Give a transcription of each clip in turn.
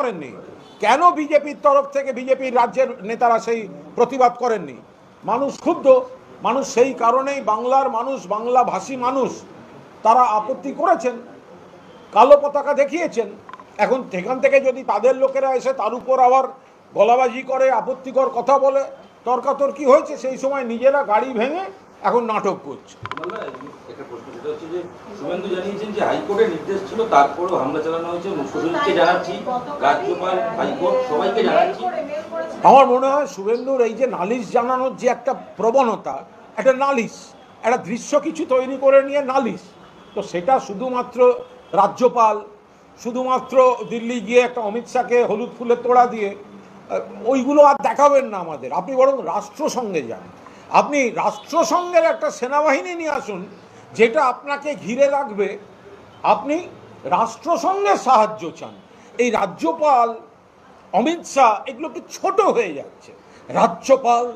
করেননি? কেন বিজেপির তরফ থেকে বিজেপির রাজ্যের নেতারা সেই প্রতিবাদ করেননি? মানুষ ক্ষুব্ধ। মানুষ সেই কারণেই বাংলার মানুষ বাংলা ভাষী মানুষ, তারা আপত্তি করেছেন, কালো পতাকা দেখিয়েছেন। এখন সেখান থেকে যদি তাদের লোকেরা এসে তার উপর আবার গলাবাজি করে, আপত্তিকর কথা বলে, তর্কাতর্কি হয়েছে, সেই সময় নিজেরা গাড়ি ভেঙে এখন নাটক করছে। আমার মনে হয় শুভেন্দুর এই যে নালিশ জানানোর যে একটা প্রবণতা একটা নালিশ একটা দৃশ্য কিছু তৈরি করে নিয়ে নালিশ তো সেটা শুধুমাত্র রাজ্যপাল শুধুমাত্র দিল্লি গিয়ে একটা অমিত শাহকে হলুদ ফুলের তোড়া দিয়ে ওইগুলো আর দেখাবেন না আমাদের। আপনি বরং রাষ্ট্রসংঘে যান। আপনি রাষ্ট্রসংঘের একটা সেনাবাহিনী নিয়ে আসুন, যেটা আপনাকে ঘিরে রাখবে। আপনি রাষ্ট্রসংঘের সাহায্য চান। এই রাজ্যপাল, অমিত শাহ এগুলো কি ছোট হয়ে যাচ্ছে। রাজ্যপাল,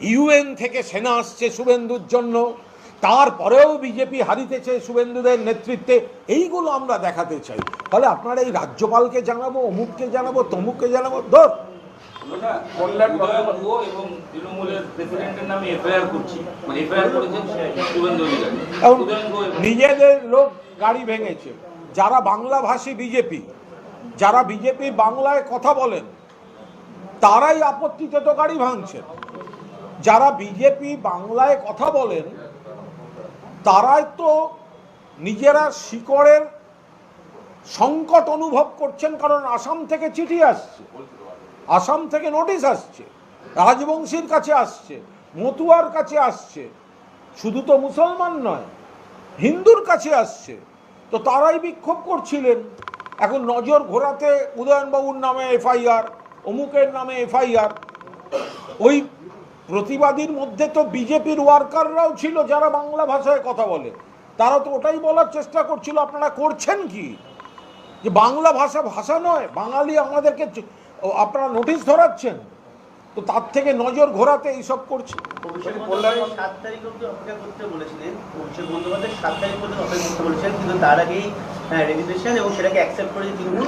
ইউএন থেকে সেনা আসছে শুভেন্দুর জন্য। তারপরেও বিজেপি হারিতেছে শুভেন্দুদের নেতৃত্বে। এইগুলো আমরা দেখাতে চাই। ফলে আপনারা এই রাজ্যপালকে জানাব, অমুককে জানাব, তমুককে জানাব। ধর আমরা এবং তৃণমূলের প্রেসিডেন্টের নামে এফআইআর করছি। মানে এফআইআর করেছেন শুভেন্দু অধিকারী। নিজেদের লোক গাড়ি ভেঙেছে। যারা বাংলাভাষী বিজেপি যারা বিজেপি বাংলায় কথা বলেন তারাই আপত্তিতে তো গাড়ি ভাঙছেন। যারা বিজেপি বাংলায় কথা বলেন তারাই তো নিজেরা শিকড়ের সংকট অনুভব করছেন কারণ আসাম থেকে চিঠি আসছে। আসাম থেকে নোটিশ আসছে, রাজবংশীর কাছে আসছে, মতুয়ার কাছে আসছে। শুধু তো মুসলমান নয়, হিন্দুর কাছে আসছে। তো তারাই বিক্ষোভ করছিলেন। এখন নজর ঘোরাতে উদয়নবাবুর নামে এফআইআর, অমুকের নামে এফআইআর। ওই প্রতিবাদীর মধ্যে তো বিজেপির ওয়ার্কাররাও ছিল যারা বাংলা ভাষায় কথা বলে। তারা তো ওটাই বলার চেষ্টা করছিল, আপনারা করছেন কি? যে বাংলা ভাষা ভাষা নয়, বাঙালি আমাদেরকে ও, আপনারা নোটিশ ধরাচ্ছেন? তো তার থেকে নজর ঘোরাতে এইসব করছে। অভিষেক বন্দ্যোপাধ্যায় সাত তারিখ অব্দি অপেক্ষা করতে বলেছিলেন। অভিষেক বন্দ্যোপাধ্যায় সাত তারিখ পর্যন্ত অপেক্ষা করতে বলেছিলেন কিন্তু তার আগেই রেজিস্ট্রেশন এবং সেটাকে অ্যাকসেপ্ট করে তৃণমূল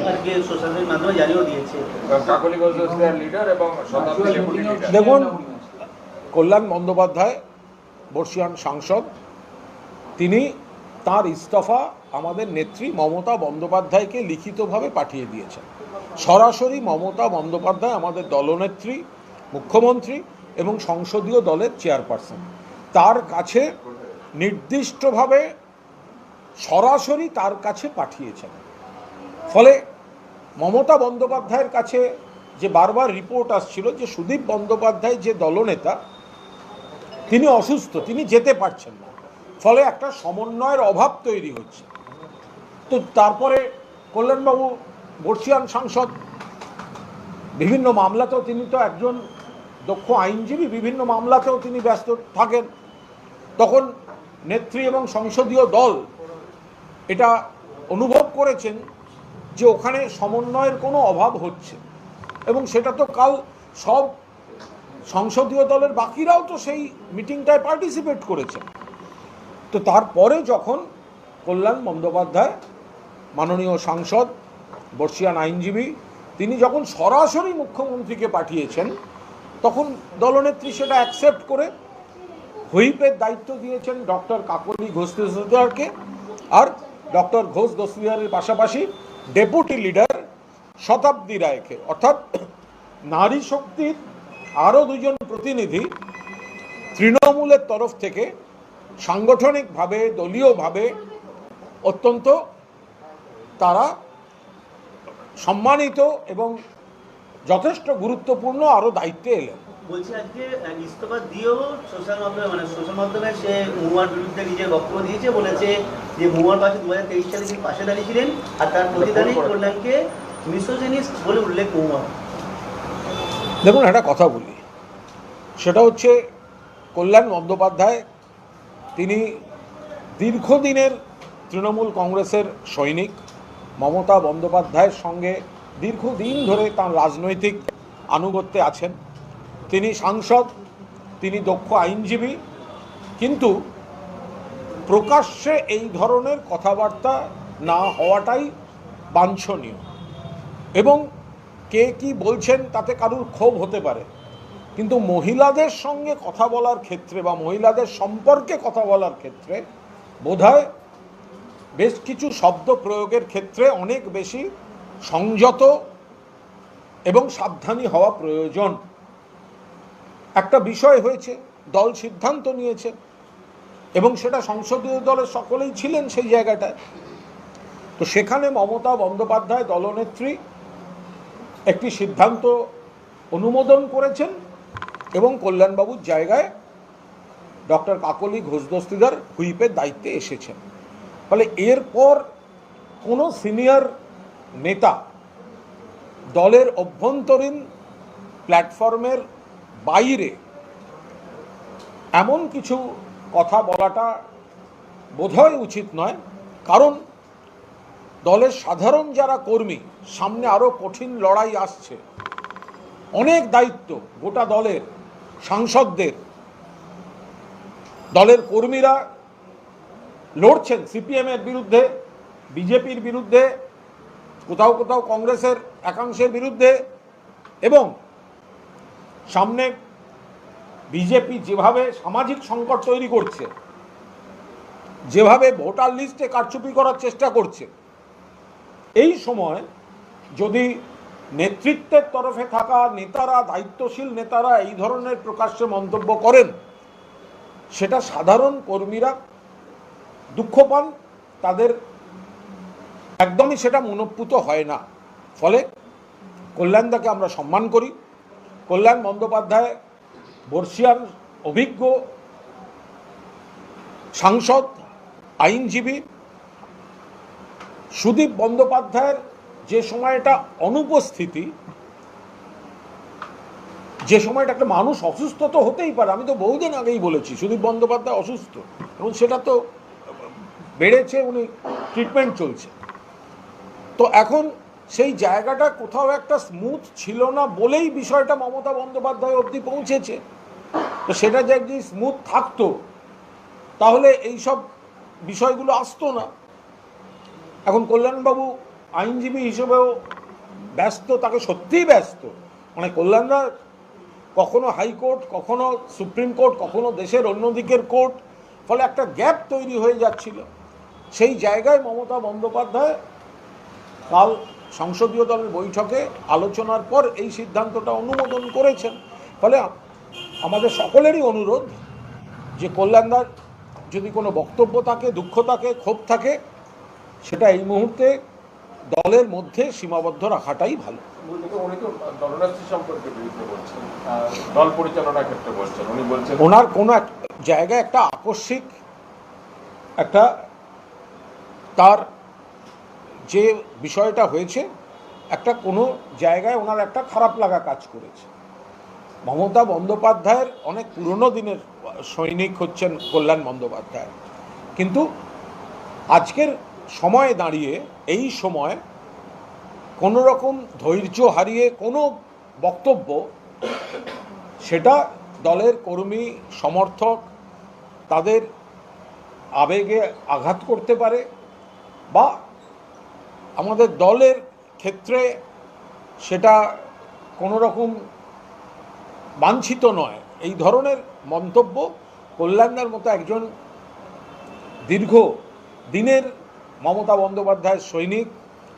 সোশ্যাল মাধ্যমে জানিয়েও দিয়েছে। কাকলি ঘোষ দেয়ার লিডার এবং শতাব্দী ডেপুটি লিডার দেখুন কল্যাণ বন্দ্যোপাধ্যায় বর্ষিয়ান সাংসদ তিনি তার ইস্তফা আমাদের নেত্রী মমতা বন্দ্যোপাধ্যায়কে লিখিতভাবে পাঠিয়ে দিয়েছেন। সরাসরি মমতা বন্দ্যোপাধ্যায় আমাদের দলনেত্রী, মুখ্যমন্ত্রী এবং সংসদীয় দলের চেয়ারপারসন। তার কাছে নির্দিষ্টভাবে সরাসরি তার কাছে পাঠিয়েছেন। ফলে মমতা বন্দ্যোপাধ্যায়ের কাছে যে বারবার রিপোর্ট আসছিল যে সুদীপ বন্দ্যোপাধ্যায় যে দলনেতা, তিনি অসুস্থ, তিনি যেতে পারছেন না। ফলে একটা সমন্বয়ের অভাব তৈরি হচ্ছে। তো তারপরে কল্যাণবাবু, বর্ষিয়ান সাংসদ, বিভিন্ন মামলাতেও তিনি তো একজন দক্ষ আইনজীবী, বিভিন্ন মামলাতেও তিনি ব্যস্ত থাকেন। তখন নেত্রী এবং সংসদীয় দল এটা অনুভব করেছেন যে ওখানে সমন্বয়ের কোনো অভাব হচ্ছে। এবং সেটা তো কাল সব সংসদীয় দলের বাকিরাও তো সেই মিটিংটায় পার্টিসিপেট করেছেন। তো তারপরে যখন কল্যাণ বন্দ্যোপাধ্যায়, মাননীয় সাংসদ, বর্ষিয়ান আইনজীবী, তিনি যখন সরাসরি মুখ্যমন্ত্রীকে পাঠিয়েছেন, তখন দলনেত্রী সেটা অ্যাকসেপ্ট করে হুইপের দায়িত্ব দিয়েছেন ডক্টর কাকলি ঘোষ দস্তিদারকে আর ডক্টর ঘোষ দস্তিদারের পাশাপাশি ডেপুটি লিডার শতাব্দী রায়কে। অর্থাৎ নারী শক্তির আরও দুজন প্রতিনিধি তৃণমূলের তরফ থেকে সাংগঠনিকভাবে দলীয়ভাবে অত্যন্ত তারা সম্মানিত এবং যথেষ্ট গুরুত্বপূর্ণ আরও দায়িত্বে এলেন। বলছি আজকে আহ, ইস্তফা দিয়েও সোশ্যাল মাধ্যমে মানে সোশ্যাল মাধ্যমে সে মুয়ার বিরুদ্ধে নিজের বক্তব্য দিয়েছে বলেছে যে পাশে দু হাজার তেইশ সালে তিনি পাশে দাঁড়িয়েছিলেন আর তার প্রতিদানে কল্যাণকে মিসোজেনিস্ট বলে উল্লেখ দেখুন একটা কথা বলি। সেটা হচ্ছে কল্যাণ বন্দ্যোপাধ্যায় তিনি দীর্ঘদিনের তৃণমূল কংগ্রেসের সৈনিক মমতা বন্দ্যোপাধ্যায়ের সঙ্গে দীর্ঘদিন ধরে তার রাজনৈতিক আনুগত্যে আছেন। তিনি সাংসদ, তিনি দক্ষ আইনজীবী, কিন্তু প্রকাশ্যে এই ধরনের কথাবার্তা না হওয়াটাই বাঞ্ছনীয়। এবং কে কি বলছেন তাতে কারুর ক্ষোভ হতে পারে? কিন্তু মহিলাদের সঙ্গে কথা বলার ক্ষেত্রে বা মহিলাদের সম্পর্কে কথা বলার ক্ষেত্রে বোধহয় বেশ কিছু শব্দ প্রয়োগের ক্ষেত্রে অনেক বেশি সংযত এবং সাবধানী হওয়া প্রয়োজন। একটা বিষয় হয়েছে, দল সিদ্ধান্ত নিয়েছে এবং সেটা সংসদীয় দলের সকলেই ছিলেন সেই জায়গাটায়। তো সেখানে মমতা বন্দ্যোপাধ্যায় দলনেত্রী একটি সিদ্ধান্ত অনুমোদন করেছেন। এবং কল্যাণবাবুর জায়গায় ডক্টর কাকলি ঘোষ দস্তিদার হুইপের দায়িত্বে এসেছেন। ফলে এরপর কোনো সিনিয়র নেতা দলের অভ্যন্তরীণ প্ল্যাটফর্মের বাইরে এমন কিছু কথা বলাটা বোধহয় উচিত নয়, কারণ দলের সাধারণ যারা কর্মী, সামনে আরও কঠিন লড়াই আসছে। অনেক দায়িত্ব গোটা দলের সাংসদদের। দলের কর্মীরা লড়ছেন সিপিএমের বিরুদ্ধে, বিজেপির বিরুদ্ধে, কোথাও কোথাও কংগ্রেসের একাংশের বিরুদ্ধে এবং সামনে বিজেপি যেভাবে সামাজিক সংকট তৈরি করছে, যেভাবে ভোটার লিস্টে কারচুপি করার চেষ্টা করছে, এই সময় যদি নেতৃত্বের তরফে থাকা নেতারা, দায়িত্বশীল নেতারা এই ধরনের প্রকাশ্যে মন্তব্য করেন। সেটা সাধারণ কর্মীরা দুঃখ পান, তাদের একদমই সেটা মনোপ্পুত হয় না। ফলে কল্যাণদাকে আমরা সম্মান করি। কল্যাণ বন্দ্যোপাধ্যায় বর্ষিয়ান অভিজ্ঞ সাংসদ, আইনজীবী সুদীপ বন্দ্যোপাধ্যায়ের যে সময়টা অনুপস্থিতি, যে সময়টা একটা মানুষ অসুস্থ তো হতেই পারে, আমি তো বহুদিন আগেই বলেছি, সুদীপ বন্দ্যোপাধ্যায় অসুস্থ, এবং সেটা তো বেড়েছে, উনি ট্রিটমেন্ট চলছে। তো এখন সেই জায়গাটা কোথাও একটা স্মুথ ছিল না বলেই বিষয়টা মমতা বন্দ্যোপাধ্যায় অবধি পৌঁছেছে। তো সেটা যদি স্মুথ থাকতো, তাহলে এই সব বিষয়গুলো আসতো না। এখন কল্যাণবাবু আইনজীবী হিসেবেও ব্যস্ত, তাকে সত্যিই ব্যস্ত। মানে কল্যাণদা কখনো হাইকোর্ট কখনো সুপ্রিম কোর্ট, কখনো দেশের অন্য দিকের কোর্ট, ফলে একটা গ্যাপ তৈরি হয়ে যাচ্ছিল। সেই জায়গায় মমতা বন্দ্যোপাধ্যায় কাল সংসদীয় দলের বৈঠকে আলোচনার পর এই সিদ্ধান্তটা অনুমোদন করেছেন। ফলে আমাদের সকলেরই অনুরোধ যে কল্যাণদার যদি কোনো বক্তব্য থাকে, দুঃখ থাকে, ক্ষোভ থাকে, সেটা এই মুহূর্তে দলের মধ্যে সীমাবদ্ধ রাখাটাই ভালো। ওনার কোনো এক জায়গায় একটা আকস্মিক একটা তার যে বিষয়টা হয়েছে একটা কোনো জায়গায় ওনার একটা খারাপ লাগা কাজ করেছে। মমতা বন্দ্যোপাধ্যায়ের অনেক পুরনো দিনের সৈনিক হচ্ছেন কল্যাণ বন্দ্যোপাধ্যায়। কিন্তু আজকের সময়ে দাঁড়িয়ে, এই সময় কোনো রকম ধৈর্য হারিয়ে কোনো বক্তব্য, সেটা দলের কর্মী, সমর্থক তাদের আবেগে আঘাত করতে পারে বা আমাদের দলের ক্ষেত্রে সেটা কোনো রকম বাঞ্ছিত নয়। এই ধরনের মন্তব্য কল্যাণদার মতো একজন দীর্ঘ দিনের মমতা বন্দ্যোপাধ্যায়ের সৈনিক,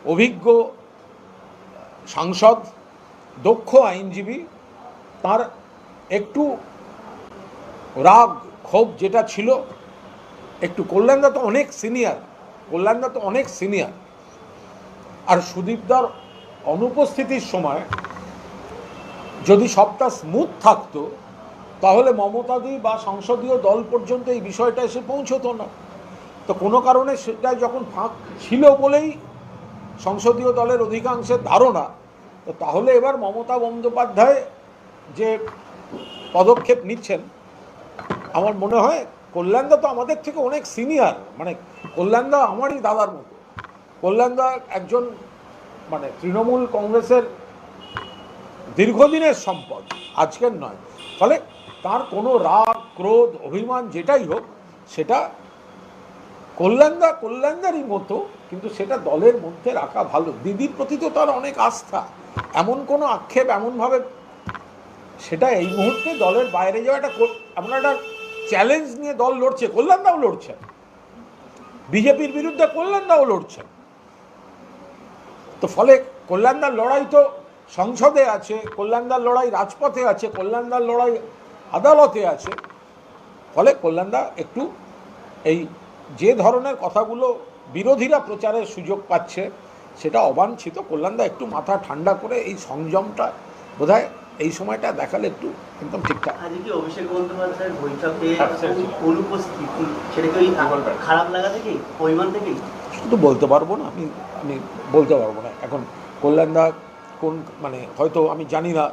অভিজ্ঞ সাংসদ, দক্ষ আইনজীবী, তার একটু রাগ, ক্ষোভ যেটা ছিল, একটু কল্যাণদা তো অনেক সিনিয়র কল্যাণদা তো অনেক সিনিয়র আর সুদীপদার অনুপস্থিতির সময় যদি সবটা স্মুথ থাকতো, তাহলে মমতাদি বা সংসদীয় দল পর্যন্ত এই বিষয়টা এসে পৌঁছতো না। তো কোনো কারণে সেটা যখন ফাঁক ছিল বলেই সংসদীয় দলের অধিকাংশের ধারণা, তো তাহলে এবার মমতা বন্দ্যোপাধ্যায় যে পদক্ষেপ নিচ্ছেন, আমার মনে হয় কল্যাণদা তো আমাদের থেকে অনেক সিনিয়র মানে কল্যাণদা আমারই দাদার মতো। কল্যাণদা একজন মানে তৃণমূল কংগ্রেসের দীর্ঘদিনের সম্পদ, আজকের নয়। ফলে তার কোনো রাগ, ক্রোধ, অভিমান যেটাই হোক, সেটা কল্যাণদা কল্যাণদারই মতো, কিন্তু সেটা দলের মধ্যে রাখা ভালো। দিদির প্রতি তো তার অনেক আস্থা। এমন কোনো আক্ষেপ, এমনভাবে সেটা এই মুহূর্তে দলের বাইরে যাওয়া একটা একটা চ্যালেঞ্জ নিয়ে দল লড়ছে। কল্যাণদাও লড়ছেন বিজেপির বিরুদ্ধে কল্যাণদাও লড়ছেন তো ফলে কল্যাণদার লড়াই তো সংসদে আছে, কল্যাণদার লড়াই রাজপথে আছে, কল্যাণদার লড়াই আদালতে আছে। ফলে কল্যাণদা একটু এই যে ধরনের কথাগুলো বিরোধীরা প্রচারের সুযোগ পাচ্ছে সেটা অবাঞ্ছিত। কল্যাণদা একটু মাথা ঠান্ডা করে এই সংযমটা বোধহয় এই সময়টা দেখালে একটু একদম ঠিকঠাক। অভিষেক বন্দ্যোপাধ্যায়ের বৈঠকে? খারাপ লাগা পরিমাণ শুধু বলতে পারব না আমি আমি বলতে পারব না। এখন কল্যাণদা কোন মানে হয়তো আমি জানি না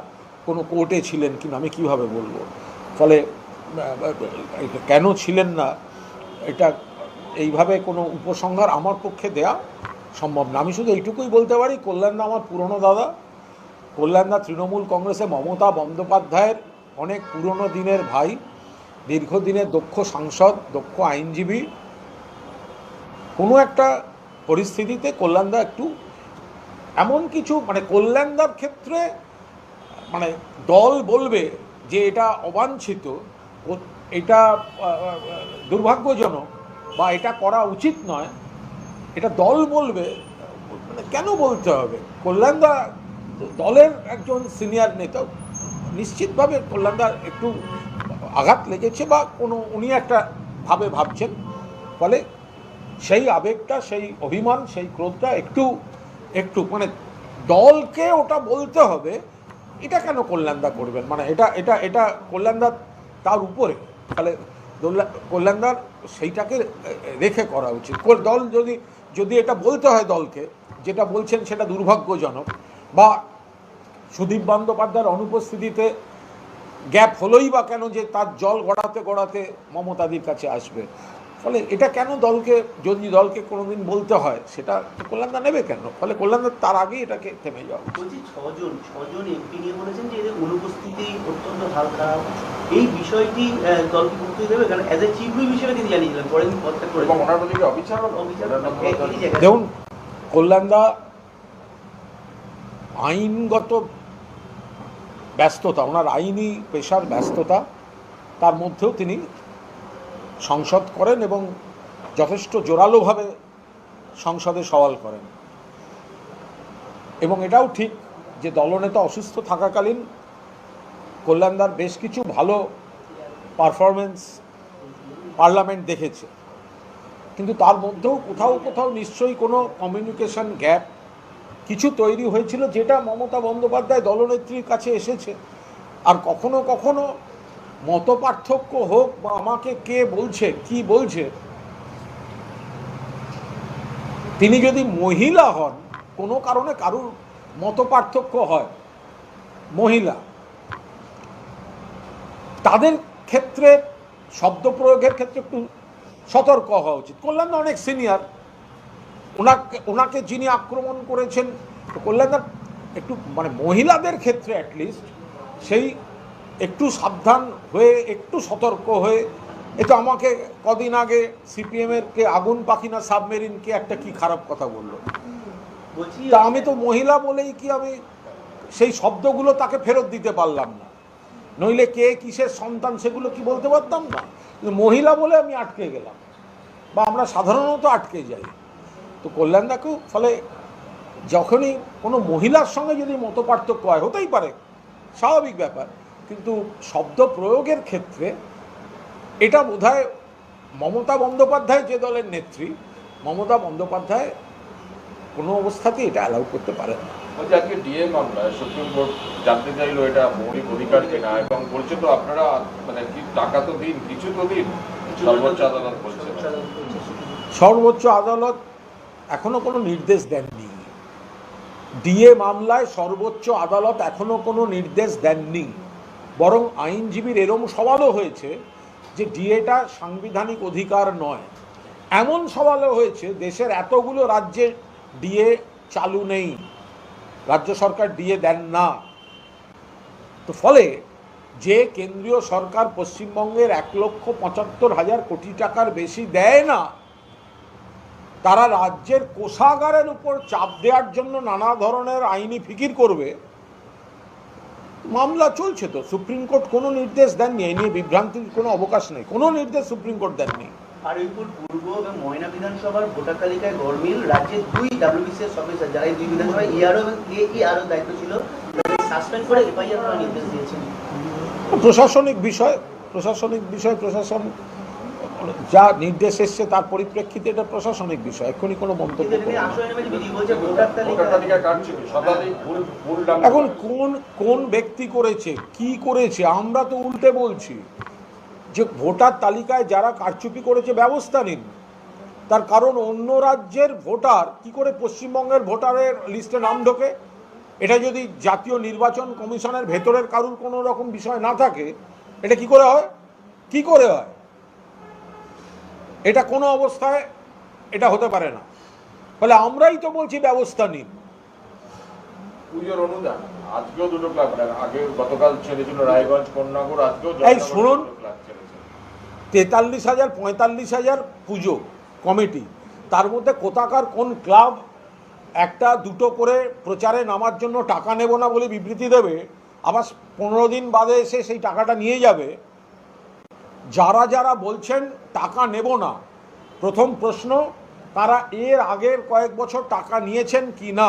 কোনো কোর্টে ছিলেন কিনা আমি কীভাবে বলব? ফলে কেন ছিলেন না? এটা এইভাবে কোনো উপসংহার আমার পক্ষে দেয়া সম্ভব না। আমি শুধু এইটুকুই বলতে পারি কল্যাণদা আমার পুরনো দাদা। কল্যাণদা তৃণমূল কংগ্রেসে মমতা বন্দ্যোপাধ্যায়ের অনেক পুরনো দিনের ভাই, দীর্ঘদিনের দক্ষ সাংসদ, দক্ষ আইনজীবী। কোনো একটা পরিস্থিতিতে কল্যাণদা একটু এমন কিছু মানে কল্যাণদার ক্ষেত্রে মানে দল বলবে যে এটা অবাঞ্ছিত, এটা দুর্ভাগ্যজনক। বা এটা করা উচিত নয়, এটা দল বলবে মানে কেন বলতে হবে? কল্যাণদা দলের একজন সিনিয়র নেতা, নিশ্চিতভাবে কল্যাণদার একটু আঘাত লেগেছে বা কোনো, উনি একটা ভাবে ভাবছেন, ফলে সেই আবেগটা, সেই অভিমান, সেই ক্রোধটা একটু একটু মানে দলকে ওটা বলতে হবে, এটা কেন কল্যাণদা করবেন? মানে এটা এটা এটা কল্যাণদা তার উপরে, তাহলে কল্যাণদার সেইটাকে রেখে করা উচিত। দল যদি যদি এটা বলতে হয় দলকে, যেটা বলছেন সেটা দুর্ভাগ্যজনক, বা সুদীপ বন্দ্যোপাধ্যায়ের অনুপস্থিতিতে গ্যাপ হলোই বা কেন যে তার জল গড়াতে গড়াতে মমতাদির কাছে আসবে। ফলে এটা কেন দলকে যদি দলকে কোনোদিন বলতে হয় সেটা কল্যাণদা নেবে কেন? ফলে কল্যাণদা তার আগেই এটাকে থেমে যাওয়া বলছি ছজন ছজন এমপি নিয়ে বলেছেন যে এদের অনুপস্থিতি অত্যন্ত হাল খারাপ। এই বিষয়টি দলকে গুরুত্ব দেবে কারণ অ্যাজ এ চিফ হুইপ হিসেবে তিনি জানিয়েছিলেন পরে তিনি পদত্যাগ করে এবং ওনার প্রতি অবিচার দেখুন কল্যাণদা আইনগত ব্যস্ততা ওনার আইনি পেশার ব্যস্ততা তার মধ্যেও তিনি সংসদ করেন এবং যথেষ্ট জোরালোভাবে সংসদে সওয়াল করেন। এবং এটাও ঠিক যে দলনেতা অসুস্থ থাকাকালীন কল্যাণদার বেশ কিছু ভালো পারফরমেন্স পার্লামেন্ট দেখেছে। কিন্তু তার মধ্যেও কোথাও কোথাও নিশ্চয়ই কোনো কমিউনিকেশন গ্যাপ কিছু তৈরি হয়েছিল যেটা মমতা বন্দ্যোপাধ্যায় দলনেত্রীর কাছে এসেছে। আর কখনো কখনো মত পার্থক্য হোক বা আমাকে কে বলছে, কি বলছে, তিনি যদি মহিলা হন, কোনো কারণে কারুর মত পার্থক্য হয়, মহিলা, তাদের ক্ষেত্রে, শব্দ প্রয়োগের ক্ষেত্রে একটু সতর্ক হওয়া উচিত। কল্যাণ অনেক সিনিয়র ওনাকে ওনাকে যিনি আক্রমণ করেছেন, তো কল্যাণদার একটু মানে মহিলাদের ক্ষেত্রে অ্যাটলিস্ট সেই একটু সাবধান হয়ে একটু সতর্ক হয়ে এ তো আমাকে কদিন আগে সিপিএমের কে আগুন পাখি না সাবমেরিন কে একটা কি খারাপ কথা বলল। তা আমি তো মহিলা বলেই কি আমি সেই শব্দগুলো তাকে ফেরত দিতে পারলাম না। নইলে কে কিসের সন্তান সেগুলো কি বলতে পারতাম না? মহিলা বলে আমি আটকে গেলাম। বা আমরা সাধারণত আটকে যাই। তো কল্যাণদাকেও ফলে যখনই কোনো মহিলার সঙ্গে যদি মত পার্থক্য হয় হতেই পারে। স্বাভাবিক ব্যাপার। কিন্তু শব্দ প্রয়োগের ক্ষেত্রে এটা বোধহয় মমতা বন্দ্যোপাধ্যায় যে দলের নেত্রী মমতা বন্দ্যোপাধ্যায় কোনো অবস্থাতেই এটা অ্যালাউ করতে পারে না। বলছি আজকে ডিএ মামলায় সুপ্রিম কোর্ট জানতে চাইলো এটা মৌলিক অধিকার কিনা এবং বলছে তো আপনারা মানে কি টাকা তো দিন কিছু তো দিন? সর্বোচ্চ আদালত বলছে। সর্বোচ্চ আদালত এখনও কোনো নির্দেশ দেননি। ডিএ মামলায় সর্বোচ্চ আদালত এখনও কোনো নির্দেশ দেননি। বরং আইনজীবীর এরম সওয়ালও হয়েছে যে ডিএটা সাংবিধানিক অধিকার নয়। এমন সওয়ালও হয়েছে, দেশের এতগুলো রাজ্যে ডিএ চালু নেই। রাজ্য সরকার ডিএ দেন না। তো ফলে যে কেন্দ্রীয় সরকার পশ্চিমবঙ্গের এক লক্ষ পঁচাত্তর হাজার কোটি টাকার বেশি দেয় না, তারা রাজ্যের কোষাগারের উপর চাপ দেওয়ার জন্য নানা ধরনের আইনি ফিকির করবে। মামলা চলছে তো। সুপ্রিম কোর্ট কোনো নির্দেশ দেননি এই নিয়ে বিভ্রান্তির কোনো অবকাশ নেই। কোনো নির্দেশ সুপ্রিম কোর্ট দেননি। পূর্ব এবং ময়না বিধানসভার ভোটার তালিকায় গরমিল রাজ্যে দুই ডাব্লিউবিসিএস অফিসার যারা এই দুই বিধানসভায় ইআরও এবং এইআরও দায়িত্ব ছিল সাসপেন্ড করে এফআইআর করার নির্দেশ দিয়েছেন। প্রশাসনিক বিষয় প্রশাসনিক বিষয় প্রশাসন যা নির্দেশ এসছে তার পরিপ্রেক্ষিতে এটা প্রশাসনিক বিষয়। এক্ষুনি কোনো মন্তব্য এখন কোন কোন ব্যক্তি করেছে? কি করেছে? আমরা তো উল্টে বলছি যে ভোটার তালিকায় যারা কারচুপি করেছে ব্যবস্থা নিন। তার কারণ অন্য রাজ্যের ভোটার কি করে পশ্চিমবঙ্গের ভোটারের লিস্টে নাম ঢোকে? এটা যদি জাতীয় নির্বাচন কমিশনের ভেতরের কারুর কোনো রকম বিষয় না থাকে এটা কি করে হয়? কি করে হয়? এটা কোনো অবস্থায় এটা হতে পারে না। ফলে আমরাই তো বলছি ব্যবস্থা নিন। এই শুনুন। তেতাল্লিশ হাজার পঁয়তাল্লিশ হাজার পুজো কমিটি তার মধ্যে কোথাকার কোন ক্লাব একটা দুটো করে প্রচারে নামার জন্য টাকা নেব না বলে বিবৃতি দেবে আবার পনেরো দিন বাদে এসে সেই টাকাটা নিয়ে যাবে যারা যারা বলছেন টাকা নেব না, প্রথম প্রশ্ন, তারা এর আগের কয়েক বছর টাকা নিয়েছেন কি না?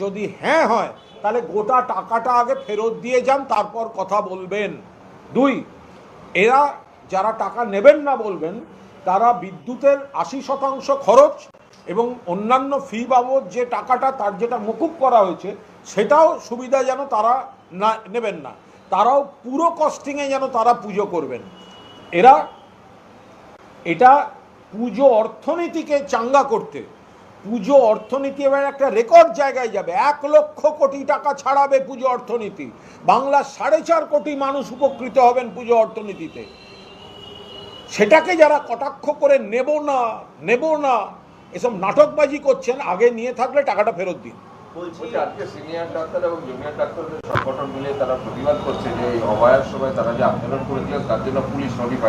যদি হ্যাঁ হয়, তাহলে গোটা টাকাটা আগে ফেরত দিয়ে যান, তারপর কথা বলবেন। দুই, এরা যারা টাকা নেবেন না বলবেন, তারা বিদ্যুতের আশি শতাংশ খরচ এবং অন্যান্য ফি বাবদ যে টাকাটা তার যেটা মকুব করা হয়েছে, সেটাও সুবিধা যেন তারা না, নেবেন না। তারাও পুরো কস্টিংয়ে যেন তারা পুজো করবেন। এরা এটা পুজো অর্থনীতিকে চাঙ্গা করতে। পুজো অর্থনীতি এবার একটা রেকর্ড জায়গায় যাবে। এক লক্ষ কোটি টাকা ছাড়াবে পুজো অর্থনীতি। বাংলার সাড়ে চার কোটি মানুষ উপকৃত হবেন পুজো অর্থনীতিতে। সেটাকে যারা কটাক্ষ করে নেব না নেব না, এসব নাটকবাজি করছেন, আগে নিয়ে থাকলে টাকাটা ফেরত দিন। আজকে সিনিয়র ডাক্তার এবং জুনিয়র ডাক্তারদের সংগঠন মিলে তারা প্রতিবাদ করছে যে এই সময় তারা যে আন্দোলন তার জন্য পুলিশ নোটিশ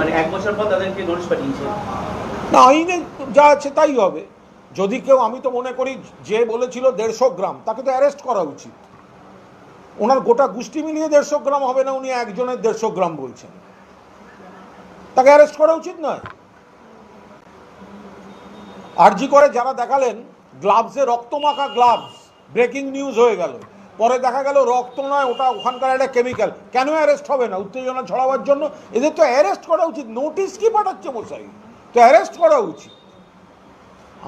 মানে এক বছর পর তাদেরকে নোটিশ পাঠিয়েছে। না আইনে যা আছে তাই হবে। যদি কেউ আমি তো মনে করি যে বলেছিল দেড়শো গ্রাম তাকে তো অ্যারেস্ট করা উচিত। ওনার গোটা গোষ্ঠী মিলিয়ে দেড়শো গ্রাম হবে না উনি একজনের দেড়শো গ্রাম বলছেন। তাকে অ্যারেস্ট করা উচিত নয়। আরজি করে যারা দেখালেন গ্লাভসে রক্তমাখা গ্লাভস। ব্রেকিং নিউজ হয়ে গেল। পরে দেখা গেল রক্ত নয় ওটা ওখানকার একটা কেমিক্যাল কেন অ্যারেস্ট হবে না? উত্তেজনা ছড়াবার জন্য এদের তো অ্যারেস্ট করা উচিত। নোটিশ কি পাঠাচ্ছে মশাই? তো অ্যারেস্ট করা উচিত।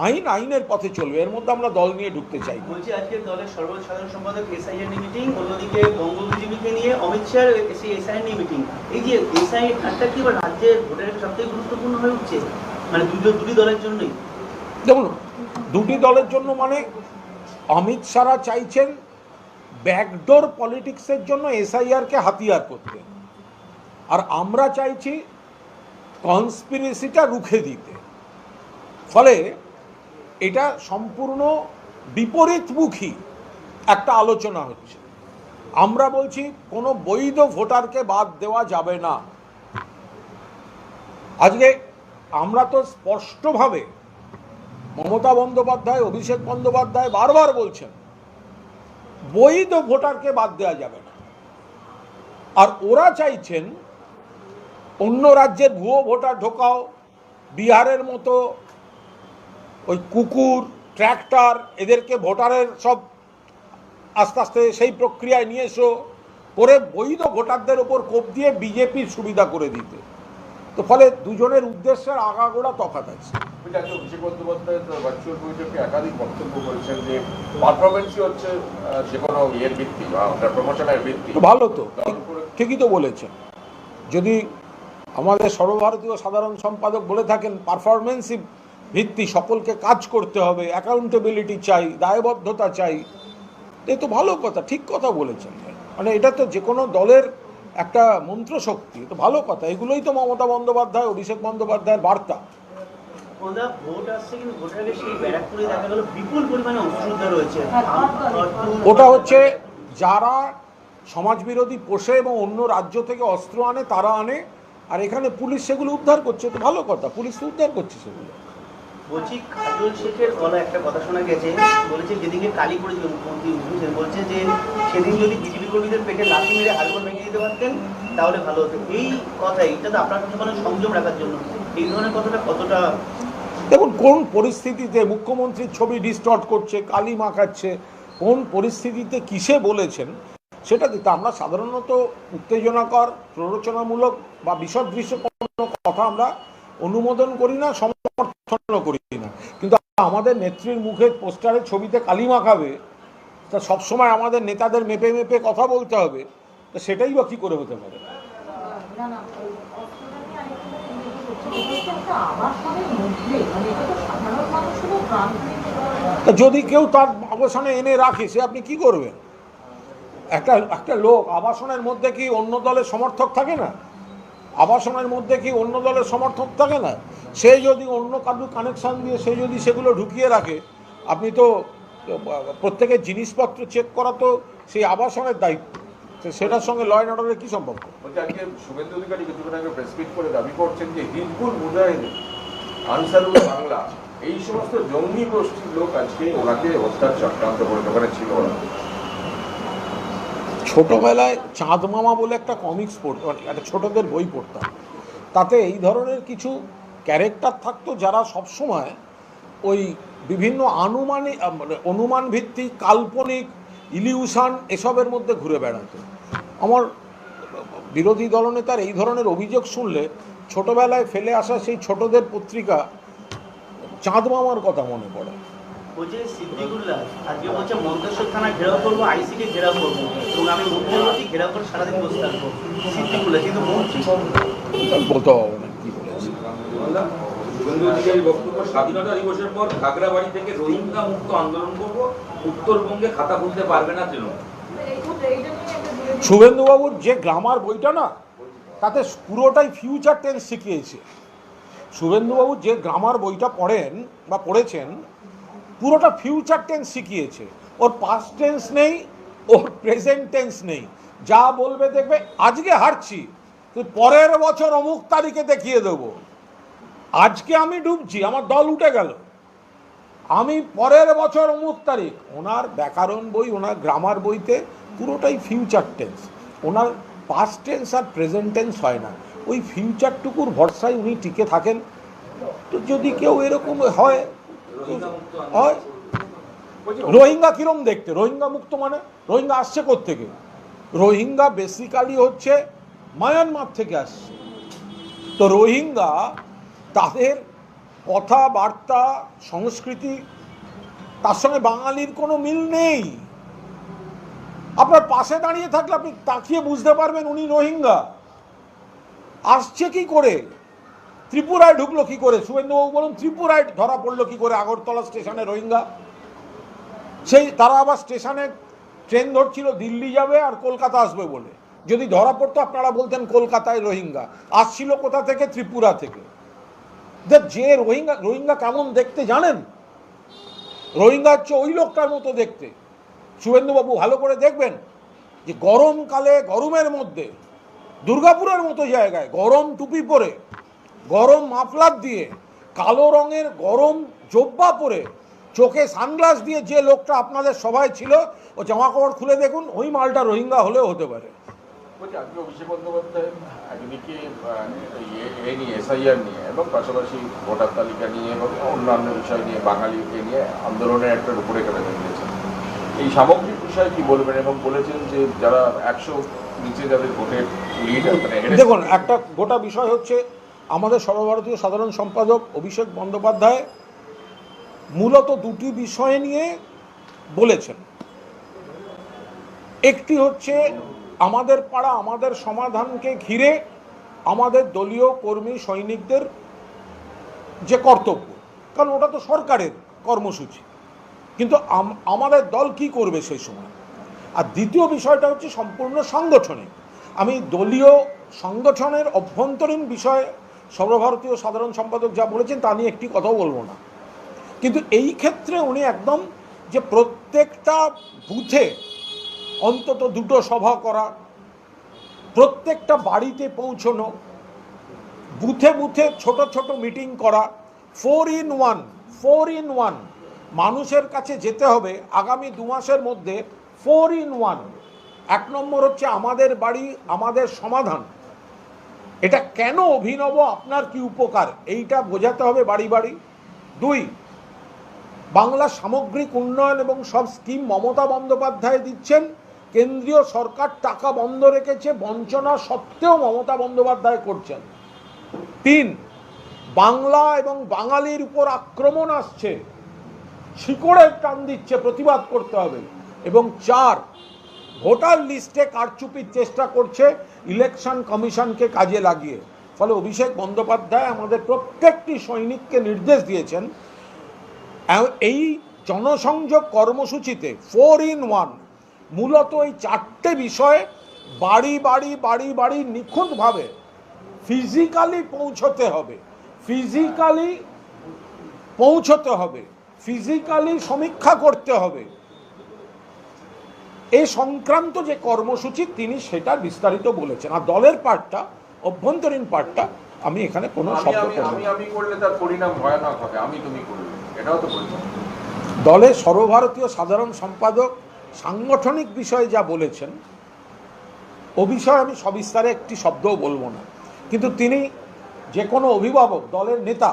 আইন আইনের পথে চলবে। এর মধ্যে আমরা দল নিয়ে ঢুকতে চাই। বলছি আজকে দলের সর্বোচ্চ সাধারণ সম্পাদক এসআইএর মিটিং অন্যদিকে বঙ্গ বিজেপিকে নিয়ে অমিত শাহ সেই এসআইএর মিটিং এই যে এসআই একটা কি রাজ্যের ভোটের সব থেকে গুরুত্বপূর্ণ হয়ে উঠছে? মানে দুটো দুটি দলের জন্যই। দেখুন দুটি দলের জন্য মানে অমিত শাহরা চাইছেন ব্যাকডোর পলিটিক্সের জন্য এসআইআরকে হাতিয়ার করতে। আর আমরা চাইছি কনস্পিরেসিটা রুখে দিতে। ফলে এটা সম্পূর্ণ বিপরীতমুখী একটা আলোচনা হচ্ছে। আমরা বলছি, কোনো বৈধ ভোটারকে বাদ দেওয়া যাবে না। আজকে আমরা তো স্পষ্টভাবে মমতা বন্দ্যোপাধ্যায়, অভিষেক বন্দ্যোপাধ্যায় বারবার বলছেন, বৈধ ভোটারকে বাদ দেওয়া যাবে না। আর ওরা চাইছেন, অন্য রাজ্যের ভুয়ো ভোটার ঢোকাও, বিহারের মতো ওই কুকুর, ট্র্যাক্টর, এদেরকে ভোটারের সব আস্তে আস্তে সেই প্রক্রিয়ায় নিয়ে এসো, করে বৈধ ভোটারদের ওপর কোপ দিয়ে বিজেপির সুবিধা করে দিতে। তো ফলে দুজনের উদ্দেশ্যের আগাগোড়া তফাৎ আছে। অভিষেক বন্দ্যোপাধ্যায় ভার্চুয়াল বৈঠকে একাধিক বক্তব্য করেছেন যে পারফরমেন্সই হচ্ছে যে কোনো ইয়ের ভিত্তি প্রমোশনের ভিত্তি। ভালো তো। ঠিকই তো বলেছেন। যদি আমাদের সর্বভারতীয় সাধারণ সম্পাদক বলে থাকেন পারফরমেন্সই ভিত্তি সকলকে কাজ করতে হবে অ্যাকাউন্টেবিলিটি চাই দায়বদ্ধতা চাই এ তো ভালো কথা ঠিক কথা বলেছেন। মানে এটা তো যে কোনো দলের একটা মন্ত্র শক্তি তো ভালো কথা। এগুলোই তো মমতা বন্দ্যোপাধ্যায় অভিষেক বন্দ্যোপাধ্যায়ের বার্তা। ওটা হচ্ছে যারা সমাজবিরোধী পোষে এবং অন্য রাজ্য থেকে অস্ত্র আনে তারা আনে আর এখানে পুলিশ সেগুলো উদ্ধার করছে। তো ভালো কথা পুলিশ তো উদ্ধার করছে সেগুলো। বলছি, কাজল শেখের বলা একটা কথা শোনা গেছে। বলেছে যেদিকে কালি করেছিল মুখ্যমন্ত্রী বলছে যে, সেদিন যদি বিজেপি কর্মীদের পেটে লাঠি মেরে হাড়গোড় ভেঙে দিতে পারতেন, তাহলে ভালো হতো। এই কথা, এইটা তো আপনার মানে সংযম রাখার জন্য। এই ধরনের কথাটা কতটা দেখুন, কোন পরিস্থিতিতে মুখ্যমন্ত্রীর ছবি ডিস্টর্ট করছে, কালি মাখাচ্ছে, কোন পরিস্থিতিতে কিসে বলেছেন, সেটা দিতে আমরা সাধারণত উত্তেজনাকর, প্ররোচনামূলক বা বিসদৃশ্য কোনো কথা আমরা অনুমোদন করি না সমর্থনও করি না। কিন্তু আমাদের নেত্রীর মুখে পোস্টারের ছবিতে কালি মাখাবে তা সবসময় আমাদের নেতাদের মেপে মেপে কথা বলতে হবে তা সেটাই বা কী করে হতে পারে? মানে যদি কেউ তার আবাসনে এনে রাখে সে আপনি কি করবেন? একটা একটা লোক আবাসনের মধ্যে কি অন্য দলের সমর্থক থাকে না? আবাসনের মধ্যে কি অন্য দলের সমর্থক থাকে না? সে যদি অন্য কারু কানেকশান দিয়ে, সে যদি সেগুলো ঢুকিয়ে রাখে, আপনি তো প্রত্যেকের জিনিসপত্র চেক করা তো সেই আবাসনের দায়িত্ব। সেটার সঙ্গে ল অ্যান্ড অর্ডারের কী সম্পর্ক? আজকে শুভেন্দু অধিকারী কিছুক্ষণ আগে প্রেস মিট করে দাবি করছেন যে হিজবুল মুজাহিদিন আনসারুল বাংলা, এই সমস্ত জঙ্গি গোষ্ঠীর লোক আজকে ওনাকে হত্যার চক্রান্ত করেছে ওখানে ছিল ওরা। ছোটবেলায় চাঁদ মামা বলে একটা কমিক্স পড় মানে একটা ছোটদের বই পড়তাম। তাতে এই ধরনের কিছু ক্যারেক্টার থাকতো যারা সবসময় ওই বিভিন্ন আনুমানিক মানে অনুমান ভিত্তিক কাল্পনিক ইলিউশন এসবের মধ্যে ঘুরে বেড়াতো। আমার বিরোধী দলনেতার এই ধরনের অভিযোগ শুনলে ছোটবেলায় ফেলে আসা সেই ছোটদের পত্রিকা চাঁদ মামার কথা মনে পড়ে। বলছে সিদ্দিকুল্লাহ আজকে বলছে মন্তেশ্বর থানা ঘেরাও করব আইসিকে ঘেরাও করব এবং আমি মুখ্যমন্ত্রী ঘেরাও করে সারাদিন বসে থাকব। সিদ্দিকুল্লাহ কিন্তু মন্ত্রী বলতে না কি বলেছে বক্তব্য স্বাধীনতা দিবসের পর খাগড়াবাড়ি থেকে রোহিঙ্গা মুক্ত আন্দোলন করব উত্তরবঙ্গে খাতা খুলতে পারবে না তৃণমূল। শুভেন্দুবাবুর যে গ্রামার বইটা না তাতে পুরোটাই ফিউচার টেন্স শিখিয়েছে। শুভেন্দুবাবু যে গ্রামার বইটা পড়েন বা পড়েছেন পুরোটা ফিউচার টেন্স শিখিয়েছে। ওর পাস্ট টেন্স নেই, ওর প্রেজেন্ট টেন্স নেই। যা বলবে দেখবে, আজকে হারছি তুই পরের বছর অমুক তারিখে দেখিয়ে দেবো। আজকে আমি ডুবছি, আমার দল উঠে গেল। আমি পরের বছর অমুক তারিখ, ওনার ব্যাকরণ বই, ওনার গ্রামার বইতে পুরোটাই ফিউচার টেন্স ওনার পাস্ট টেন্স আর প্রেজেন্ট টেন্স হয় না। ওই ফিউচারটুকুর ভরসায় উনি টিকে থাকেন। তো যদি কেউ এরকম হয় রোহিঙ্গা কিরম দেখতে? রোহিঙ্গা মুক্ত মানে? রোহিঙ্গা আসছে থেকে রোহিঙ্গা বেসিক্যালি হচ্ছে মায়ানমার থেকে আসছে। তো রোহিঙ্গা তাদের কথাবার্তা, সংস্কৃতি, তার সঙ্গে বাঙালির কোনো মিল নেই। আপনার পাশে দাঁড়িয়ে থাকলে আপনি তাকিয়ে বুঝতে পারবেন উনি রোহিঙ্গা। আসছে কি করে? ত্রিপুরায় ঢুকলো কি করে? শুভেন্দুবাবু বলুন, ত্রিপুরায় ধরা পড়ল কি করে? আগরতলা স্টেশনে রোহিঙ্গা। সেই তারা আবার স্টেশনে ট্রেন ধরছিল, দিল্লি যাবে আর কলকাতা আসবে বলে। যদি ধরা পড়তো, আপনারা বলতেন কলকাতায় রোহিঙ্গা। আসছিল কোথা থেকে? ত্রিপুরা থেকে। যে রোহিঙ্গা রোহিঙ্গা কেমন দেখতে জানেন? রোহিঙ্গা হচ্ছে ওই লোকটার মতো দেখতে। শুভেন্দুবাবু ভালো করে দেখবেন যে গরমকালে, গরমের মধ্যে, দুর্গাপুরের মতো জায়গায় গরম টুপি পরে গরম মাফলার দিয়ে কালো রঙের গরম জব্বা পরে চোখে সানগ্লাস দিয়ে যে লোকটা আপনাদের সবাই ছিল ও জামা কাপড় খুলে দেখুন ওই মালটা রোহিঙ্গা হলেও হতে পারে। এবং পাশাপাশি ভোটার তালিকা নিয়ে এবং অন্যান্য বিষয় নিয়ে বাঙালিকে নিয়ে আন্দোলনের একটা রূপরেখা দিয়েছেন। এই সামগ্রিক বিষয়ে কি বলবেন এবং বলেছেন যে যারা একশো নিচে যাদের ভোটের লিড মানে দেখুন একটা গোটা বিষয় হচ্ছে আমাদের সর্বভারতীয় সাধারণ সম্পাদক অভিষেক বন্দ্যোপাধ্যায় মূলত দুটি বিষয় নিয়ে বলেছেন। একটি হচ্ছে, আমাদের পাড়া, আমাদের সমাধানকে ঘিরে আমাদের দলীয় কর্মী সৈনিকদের যে কর্তব্য, কারণ ওটা তো সরকারের কর্মসূচি। কিন্তু আম- আমাদের দল কি করবে সেই সময়? আর দ্বিতীয় বিষয়টা হচ্ছে সম্পূর্ণ সাংগঠনিক। আমি দলীয় সংগঠনের অভ্যন্তরীণ বিষয়ে সর্বভারতীয় সাধারণ সম্পাদক যা বলেছেন তা নিয়ে একটি কথাও বলব না। কিন্তু এই ক্ষেত্রে উনি একদম যে প্রত্যেকটা বুথে অন্তত দুটো সভা করা, প্রত্যেকটা বাড়িতে পৌঁছনো, বুথে বুথে ছোট ছোট মিটিং করা, four in one, four in one মানুষের কাছে যেতে হবে। আগামী দু মাসের মধ্যে ফোর ইন ওয়ান, এক নম্বর হচ্ছে আমাদের বাড়ি, আমাদের সমাধান। এটা কেন অভিনব? আপনার কি উপকার? এইটা বোঝাতে হবে বাড়ি বাড়ি। দুই, বাংলা সামগ্রিক উন্নয়ন এবং সব স্কিম মমতা বন্দ্যোপাধ্যায় দিচ্ছেন। কেন্দ্রীয় সরকার টাকা বন্ধ রেখেছে, বঞ্চনা সত্ত্বেও মমতা বন্দ্যোপাধ্যায় করছেন। তিন, বাংলা এবং বাঙালির উপর আক্রমণ আসছে। শিকড়ের টান দিচ্ছে, প্রতিবাদ করতে হবে। এবং চার ভোটার লিস্টে কারচুপির চেষ্টা করছে ইলেকশন কমিশনকে কাজে লাগিয়ে। ফলে অভিষেক বন্দ্যোপাধ্যায় আমাদের প্রত্যেকটি সৈনিককে নির্দেশ দিয়েছেন এই জনসংযোগ কর্মসূচিতে ফোর ইন ওয়ান মূলত এই চারটে বিষয়ে বাড়ি বাড়ি বাড়ি বাড়ি নিখুঁতভাবে ফিজিক্যালি পৌঁছতে হবে, ফিজিক্যালি পৌঁছতে হবে, ফিজিক্যালি সমীক্ষা করতে হবে। এই সংক্রান্ত যে কর্মসূচি তিনি সেটা বিস্তারিত বলেছেন। আর দলের পার্টটা অভ্যন্তরীণ পার্টটা আমি এখানে কোনো শব্দ আমি না। আমি করলে তার পরিণাম ভয়ানক হবে আমি তুমি করলে এটাও তো বলছি। দলের সর্বভারতীয় সাধারণ সম্পাদক সাংগঠনিক বিষয়ে যা বলেছেন ও বিষয়ে আমি সবিস্তারে একটি শব্দও বলব না। কিন্তু তিনি যে কোনো অভিভাবক দলের নেতা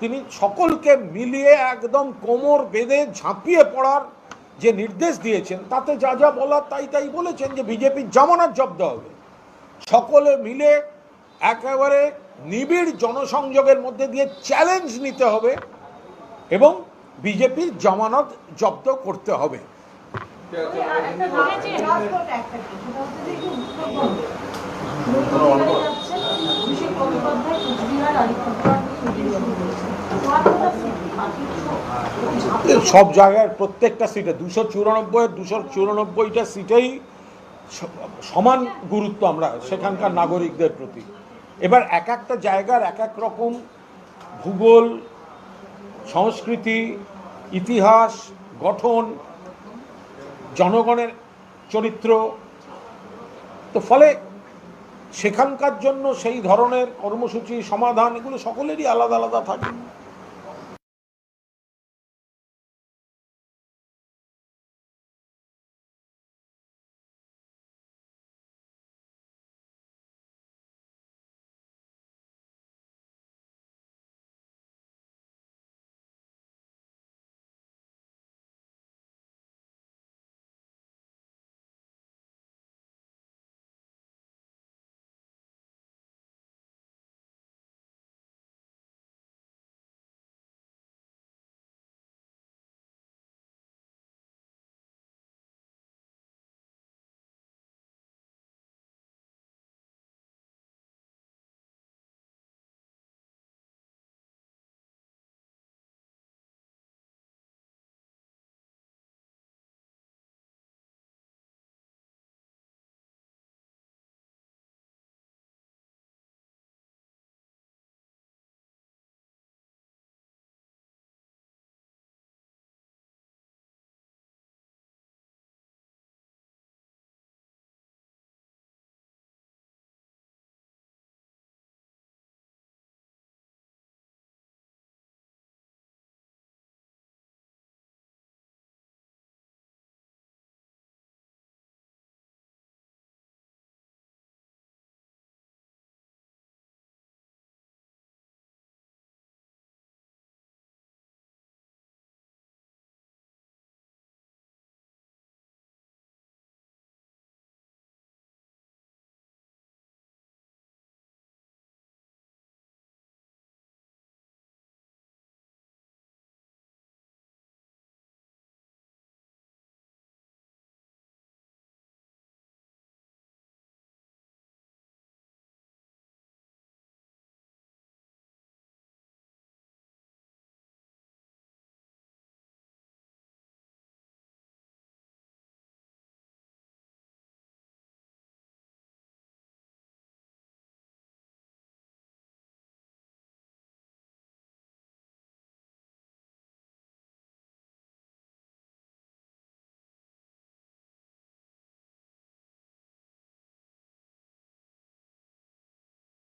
তিনি সকলকে মিলিয়ে একদম কোমর বেঁধে ঝাঁপিয়ে পড়ার যে নির্দেশ দিয়েছেন তাতে যা যা বলার তাই তাই বলেছেন যে বিজেপির জামানত জব্দ হবে। সকলে মিলে একেবারে নিবিড় জনসংযোগের মধ্যে দিয়ে চ্যালেঞ্জ নিতে হবে এবং বিজেপির জামানত জব্দ করতে হবে। একটা রয়েছে রাজকোট একটা কি, সেটা হচ্ছে যে এই যে উত্তরবঙ্গে মুখ্যমন্ত্রী যাচ্ছেন, অভিষেক বন্দ্যোপাধ্যায় কুচবিহার আলিপুরদুয়ার সব জায়গায় প্রত্যেকটা সিটে, দুশো চুরানব্বই, দুশো চুরানব্বইটা সিটেই সমান গুরুত্ব আমরা, সেখানকার নাগরিকদের প্রতি। এবার এক একটা জায়গার এক এক রকম ভূগোল, সংস্কৃতি, ইতিহাস, গঠন, জনগণের চরিত্র। তো ফলে সেখানকার জন্য সেই ধরনের কর্মসূচি, সমাধান, এগুলো সকলেরই আলাদা আলাদা থাকে।